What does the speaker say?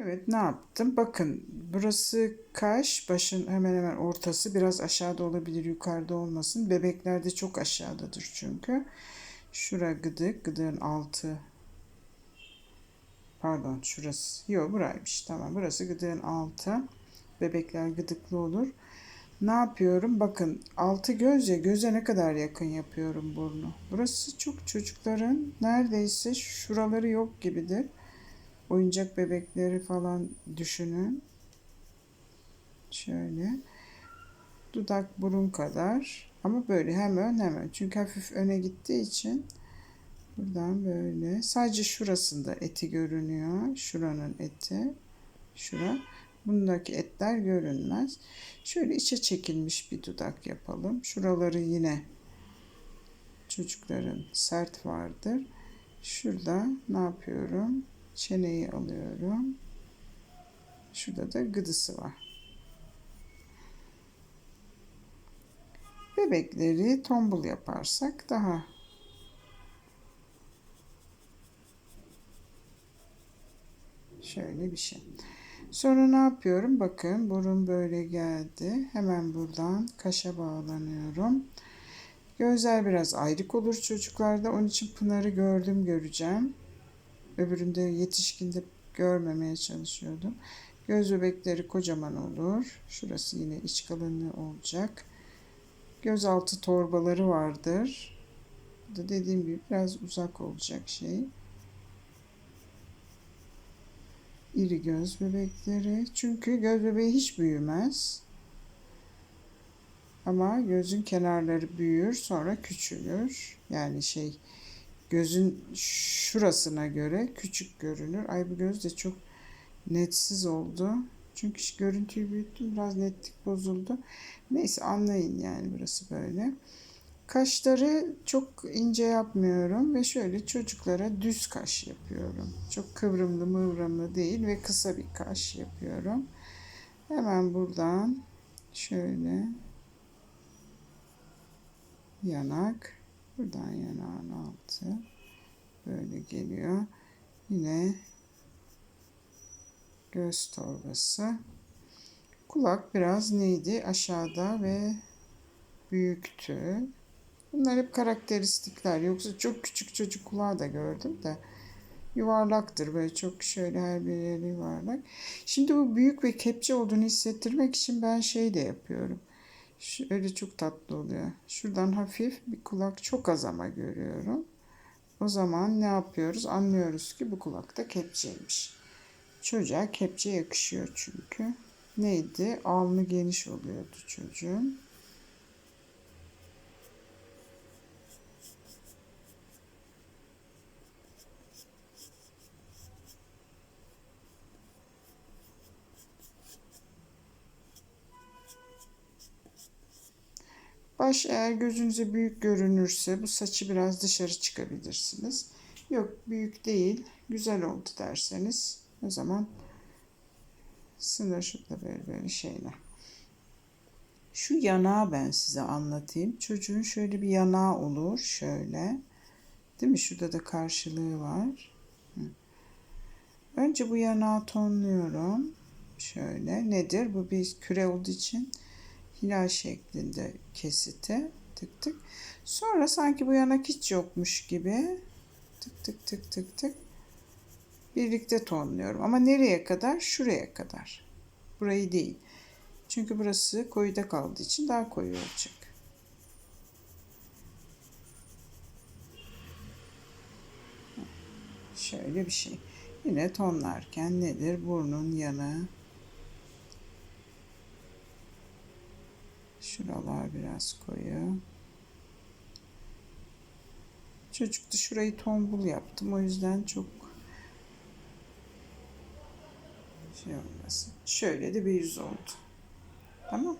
Evet ne yaptım? Bakın burası kaş, başın hemen hemen ortası biraz aşağıda olabilir, yukarıda olmasın. Bebeklerde çok aşağıdadır çünkü. Şura gıdık, gıdığın altı. Pardon şurası. Yok buraymış. Tamam burası gıdığın altı. Bebekler gıdıklı olur. Ne yapıyorum? Bakın altı göz ya göze ne kadar yakın yapıyorum burnu. Burası çok çocukların neredeyse şuraları yok gibidir. Oyuncak bebekleri falan düşünün. Şöyle. Dudak burun kadar. Ama böyle hem ön hem ön. Çünkü hafif öne gittiği için buradan böyle. Sadece şurasında eti görünüyor. Şuranın eti. Şura. Bundaki etler görünmez. Şöyle içe çekilmiş bir dudak yapalım. Şuraları yine çocukların sert vardır. Şurada ne yapıyorum? Çeneyi alıyorum. Şurada da gıdısı var. Bebekleri tombul yaparsak daha şöyle bir şey. Sonra ne yapıyorum? Bakın burun böyle geldi. Hemen buradan kaşa bağlanıyorum. Gözler biraz ayrık olur çocuklarda. Onun için Pınar'ı gördüm göreceğim. Öbüründe yetişkinde görmemeye çalışıyordum. Göz bebekleri kocaman olur. Şurası yine iç kalınlığı olacak. Gözaltı torbaları vardır. Bu da dediğim gibi biraz uzak olacak şey. İri göz bebekleri. Çünkü göz bebeği hiç büyümez. Ama gözün kenarları büyür sonra küçülür. Yani şey gözün şurasına göre küçük görünür. Ay bu göz de çok netsiz oldu. Çünkü görüntüyü büyüttüm biraz netlik bozuldu. Neyse anlayın yani burası böyle. Kaşları çok ince yapmıyorum ve şöyle çocuklara düz kaş yapıyorum. Çok kıvrımlı mıvrımlı değil ve kısa bir kaş yapıyorum. Hemen buradan şöyle yanak buradan yanağın altı böyle geliyor. Yine göz torbası. Kulak biraz neydi? Aşağıda ve büyüktü. Bunlar hep karakteristikler. Yoksa çok küçük çocuk kulağı da gördüm de yuvarlaktır böyle çok şöyle her bir yeri yuvarlak. Şimdi bu büyük ve kepçe olduğunu hissettirmek için ben şey de yapıyorum. Şöyle çok tatlı oluyor. Şuradan hafif bir kulak çok az ama görüyorum. O zaman ne yapıyoruz? Anlıyoruz ki bu kulakta kepçeymiş. Çocuğa kepçe yakışıyor çünkü. Neydi? Alnı geniş oluyordu çocuğun. Baş eğer gözünüze büyük görünürse bu saçı biraz dışarı çıkabilirsiniz. Yok büyük değil, güzel oldu derseniz o zaman sınır şurada böyle böyle şeyler. Şu yanağı ben size anlatayım. Çocuğun şöyle bir yanağı olur. Şöyle. Değil mi? Şurada da karşılığı var. Önce bu yanağı tonluyorum. Şöyle. Nedir? Bu bir küre olduğu için hilal şeklinde kesiti. Tık tık. Sonra sanki bu yanak hiç yokmuş gibi tık tık tık tık tık birlikte tonluyorum. Ama nereye kadar? Şuraya kadar. Burayı değil. Çünkü burası koyuda kaldığı için daha koyu olacak. Şöyle bir şey. Yine tonlarken nedir? Burnun yanı. Şuralar biraz koyu. Çocuktu şurayı tombul yaptım. O yüzden çok şey olmasın. Şöyle de bir yüz oldu. Tamam.